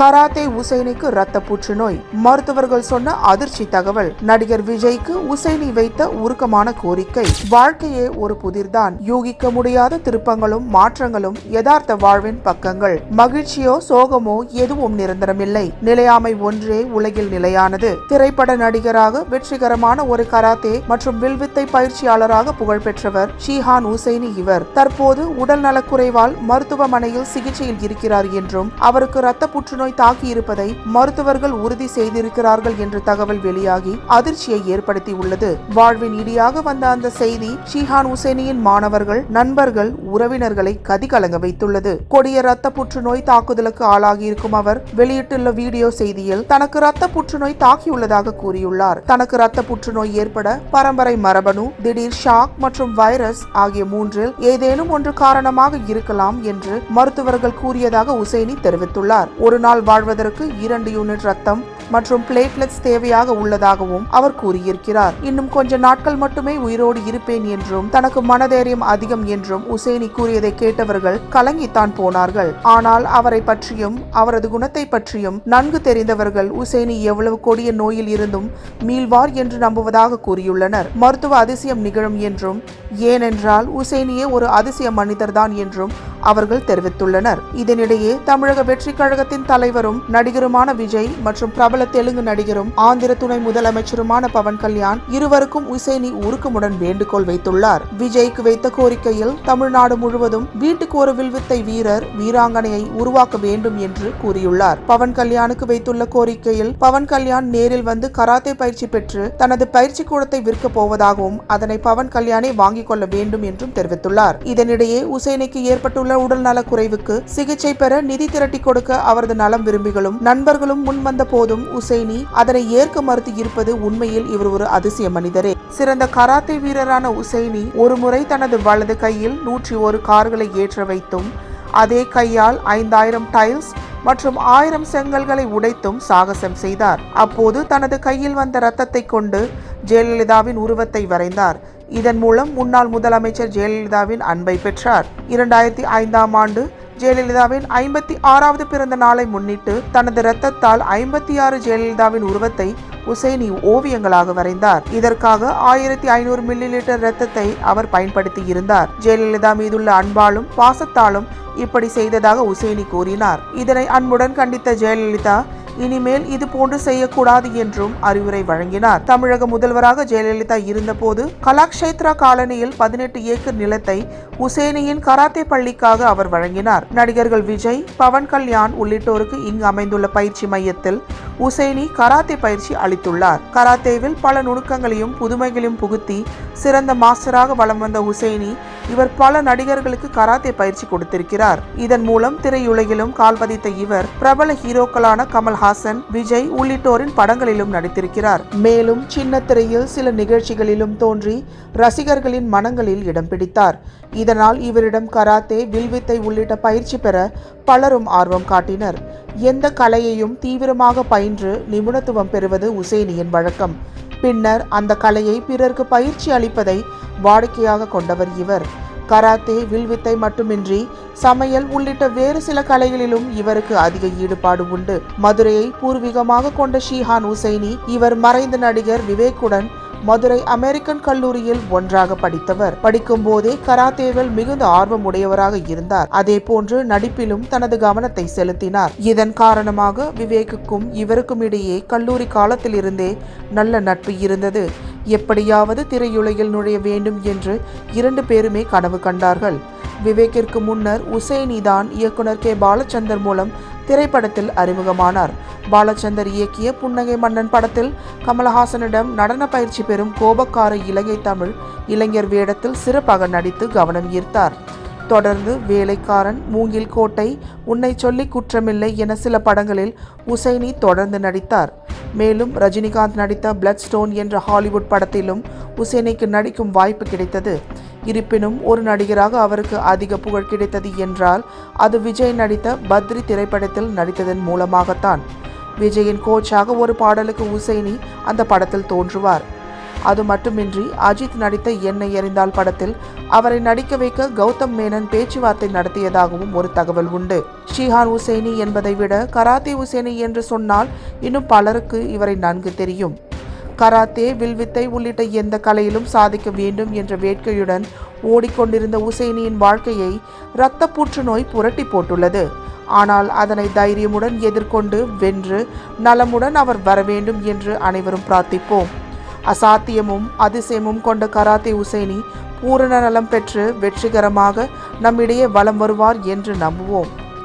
Karate உசைனிக்கு ரத்த புற்றுநோய். மருத்துவர்கள் சொன்ன அதிர்ச்சி தகவல். நடிகர் விஜய்க்கு உசைனி வைத்த உருக்கமான கோரிக்கை. வாழ்க்கையே ஒரு புதிர்தான். யூகிக்க முடியாத திருப்பங்களும் மாற்றங்களும் யதார்த்த வாழ்வின் பக்கங்கள். மகிழ்ச்சியோ சோகமோ எதுவும் நிரந்தரமில்லை. நிலையாமை ஒன்றே உலகில் நிலையானது. திரைப்பட நடிகராக வெற்றிகரமான ஒரு கராத்தே மற்றும் வில்வித்தை பயிற்சியாளராக புகழ்பெற்றவர் ஷீஹான் உசைனி இவர். தற்போது உடல் நலக்குறைவால் மருத்துவமனையில் சிகிச்சையில் இருக்கிறார் என்றும் அவருக்கு ரத்த புற்றுநோய் நோய் தாக்கியிருப்பதை மருத்துவர்கள் உறுதி செய்திருக்கிறார்கள் என்ற தகவல் வெளியாகி அதிர்ச்சியை ஏற்படுத்தி உள்ளது வாழ்வின் இடியாக வந்த அந்த செய்தி ஷீஹான் உசேனியின் மாணவர்கள் நண்பர்கள் உறவினர்களை கதிகலங்க வைத்துள்ளது. கொடிய ரத்த புற்றுநோய் தாக்குதலுக்கு ஆளாகியிருக்கும் அவர் வெளியிட்டுள்ள வீடியோ செய்தியில் தனக்கு ரத்த புற்றுநோய் தாக்கியுள்ளதாக கூறியுள்ளார். தனக்கு ரத்த புற்றுநோய் ஏற்பட பரம்பரை மரபணு திடீர் ஷாக் மற்றும் வைரஸ் ஆகிய மூன்றில் ஏதேனும் ஒன்று காரணமாக இருக்கலாம் என்று மருத்துவர்கள் கூறியதாக உசேனி தெரிவித்துள்ளார். ஒரு நாள் நாள் வாழ்வதற்கு இரண்டு யூனிட் ரத்தம் மற்றும் பிளேட்லெட்ஸ் தேவையாக உள்ளதாகவும் அவர் கூறியிருக்கிறார். இன்னும் கொஞ்ச நாட்கள் மட்டுமே உயிரோடு இருப்பேன் என்றும் தனக்கு மனதைரியம் அதிகம் என்றும் உசேனி கூறியதை கேட்டவர்கள் கலங்கித்தான் போனார்கள். ஆனால் அவரை பற்றியும் அவரது குணத்தை பற்றியும் நன்கு தெரிந்தவர்கள் உசேனி எவ்வளவு கொடிய நோயில் இருந்தும் மீள்வார் என்று நம்புவதாக கூறியுள்ளனர். மருத்துவ அதிசயம் நிகழும் என்றும் ஏனென்றால் உசேனியே ஒரு அதிசய மனிதர்தான் என்றும் அவர்கள் தெரிவித்துள்ளனர். இதனிடையே தமிழக வெற்றி கழகத்தின் தலைவரும் நடிகருமான விஜய் மற்றும் பிரபல தெலுங்கு நடிகரும் ஆந்திர துணை முதலமைச்சருமான பவன் கல்யாண் இருவருக்கும் உசேனி உருக்கமுடன் வேண்டுகோள் வைத்துள்ளார். விஜய்க்கு வைத்த கோரிக்கையில் தமிழ்நாடு முழுவதும் வீட்டுக்கு ஒரு வில்வித்தை வீரர் வீராங்கனையை உருவாக்க வேண்டும் என்று கூறியுள்ளார். பவன் கல்யாணுக்கு வைத்துள்ள கோரிக்கையில் பவன் கல்யாண் நேரில் வந்து கராத்தே பயிற்சி பெற்று தனது பயிற்சி கூடத்தை விற்க போவதாகவும் அதனை பவன் கல்யாணே வாங்கிக் கொள்ள வேண்டும் என்றும் தெரிவித்துள்ளார். இதனிடையே உசைனிக்கு ஏற்பட்டுள்ள உள்ள உடல் நலக்குறைவுக்கு சிகிச்சை பெற நிதி திரட்டி கொடுக்க அவரது நலம் விரும்பிகளும் நண்பர்களும் முன்வந்த போதும் உசைனி அதனை ஏற்க மறுத்து இருப்பது உண்மையில் இவர் ஒரு அதிசய மனிதரே. சிறந்த கராத்தே வீரரான உசைனி ஒருமுறை தனது வலது கையில் நூற்றி ஒரு கார்களை ஏற்ற வைத்தும் அதே கையால் ஐந்தாயிரம் டைல்ஸ் மற்றும் ஆயிரம் செங்கல்களை உடைத்தும் சாகசம் செய்தார். அப்போது தனது கையில் வந்த ரத்தத்தை கொண்டு ஜெயலலிதாவின் உருவத்தை வரைந்தார். இதன் மூலம் முன்னாள் முதலமைச்சர் ஜெயலலிதாவின் அன்பை பெற்றார். இரண்டாயிரத்தி ஐந்தாம் ஆண்டு ஜெயலலிதாவின் ஐம்பத்தி ஆறாவது பிறந்த நாளை முன்னிட்டு தனது இரத்தத்தால் ஐம்பத்தி ஆறு ஜெயலலிதாவின் உருவத்தை உசைனி ஓவியங்களாக வரைந்தார். இதற்காக ஆயிரத்தி ஐநூறு மில்லி லிட்டர் இரத்தத்தை அவர் பயன்படுத்தி இருந்தார். ஜெயலலிதா மீதுள்ள அன்பாலும் பாசத்தாலும் இப்படி செய்ததாக உசேனி கூறினார். இதனை அன்புடன் கண்டித்த ஜெயலலிதா இனிமேல் இது போன்று செய்யக்கூடாது என்றும் அறிவுரை வழங்கினார். தமிழக முதல்வராக ஜெயலலிதா இருந்தபோது கலாக்ஷேத்ரா காலனியில் பதினெட்டு ஏக்கர் நிலத்தை உசேனியின் கராத்தே பள்ளிக்காக அவர் வழங்கினார். நடிகர்கள் விஜய் பவன் கல்யாண் உள்ளிட்டோருக்கு இங்கு அமைந்துள்ள பயிற்சி மையத்தில் உசேனி கராத்தே பயிற்சி அளித்துள்ளார். கராத்தேவில் பல நுணுக்கங்களையும் புதுமைகளையும் புகுத்தி சிறந்த மாஸ்டராக வலம் வந்த உசேனி இவர் பல நடிகர்களுக்கு கராத்தே பயிற்சி கொடுத்திருக்கிறார். இதன் மூலம் திரையுலகிலும் கால் பதித்த இவர் பிரபல ஹீரோக்களான கமல்ஹாசன் விஜய் உள்ளிட்டோரின் படங்களிலும் நடித்திருக்கிறார். மேலும் சின்ன திரையில் சில நிகழ்ச்சிகளிலும் தோன்றி ரசிகர்களின் மனங்களில் இடம் பிடித்தார். இதனால் இவரிடம் கராத்தே வில்வித்தை உள்ளிட்ட பயிற்சி பெற பலரும் ஆர்வம் காட்டினர். எந்த கலையையும் தீவிரமாக பயின்று நிபுணத்துவம் பெறுவது உசேனியின் வழக்கம். பின்னர் அந்த கலையை பிறருக்கு பயிற்சி அளிப்பதை வாடிக்கையாக கொண்டவர் இவர். கராத்தே வில்வித்தை மட்டுமின்றி சமையல் உள்ளிட்ட வேறு சில கலைகளிலும் இவருக்கு அதிக ஈடுபாடு உண்டு. மதுரையை பூர்வீகமாக கொண்ட ஷீஹான் உசைனி இவர் மறைந்த நடிகர் விவேக்குடன் மதுரை அமெரிக்கன் கல்லூரியில் ஒன்றாக படித்தவர். படிக்கும் போதே கராத்தேவில் மிகுந்த ஆர்வம் உடையவராக இருந்தார். அதே போன்று நடிப்பிலும் தனது கவனத்தை செலுத்தினார். இதன் காரணமாக விவேக்குக்கும் இவருக்கும் இடையே கல்லூரி காலத்திலிருந்தே நல்ல நட்பு இருந்தது. எப்படியாவது திரையுலகில் நுழைய வேண்டும் என்று இரண்டு பேருமே கனவு கண்டார்கள். விவேக்கிற்கு முன்னர் உசேனி தான் இயக்குனர் கே. பாலச்சந்தர் மூலம் திரைப்படத்தில் அறிமுகமானார். பாலச்சந்தர் இயக்கிய புன்னகை மன்னன் படத்தில் கமலஹாசனிடம் நடன பயிற்சி பெறும் கோபக்கார இலங்கை தமிழ் இளைஞர் வேடத்தில் சிறப்பாக நடித்து கவனம் ஈர்த்தார். தொடர்ந்து வேலைக்காரன் மூங்கில் கோட்டை உன்னை சொல்லி குற்றமில்லை என சில படங்களில் உசைனி தொடர்ந்து நடித்தார். மேலும் ரஜினிகாந்த் நடித்த பிளட் ஸ்டோன் என்ற ஹாலிவுட் படத்திலும் உசைனிக்கு நடிக்கும் வாய்ப்பு கிடைத்தது. இருப்பினும் ஒரு நடிகராக அவருக்கு அதிக புகழ் கிடைத்தது என்றால் அது விஜய் நடித்த பத்ரி திரைப்படத்தில் நடித்ததன் மூலமாகத்தான். விஜயின் கோச்சாக ஒரு பாடலுக்கு உசைனி அந்த படத்தில் தோன்றுவார். அது மட்டுமின்றி அஜித் நடித்த என்னை எறிந்தால் படத்தில் அவரை நடிக்க வைக்க கௌதம் மேனன் பேச்சுவார்த்தை நடத்தியதாகவும் ஒரு தகவல் உண்டு. ஷிஹான் உசேனி என்பதை விட கராத்தே உசேனி என்று சொன்னால் இன்னும் பலருக்கு இவரை நன்கு தெரியும். கராத்தே வில்வித்தை உள்ளிட்ட எந்த கலையிலும் சாதிக்க வேண்டும் என்ற வேட்கையுடன் ஓடிக்கொண்டிருந்த உசேனியின் வாழ்க்கையை இரத்த புற்றுநோய் புரட்டி போட்டுள்ளது. ஆனால் அதனை தைரியமுடன் எதிர்கொண்டு வென்று நலமுடன் அவர் வர வேண்டும் என்று அனைவரும் பிரார்த்திப்போம். அசாத்தியமும் அதிசயமும் கொண்ட கராத்தே உசேனி பூரண நலம் பெற்று வெற்றிகரமாக நம்மிடையே வலம் வருவார் என்று நம்புவோம்.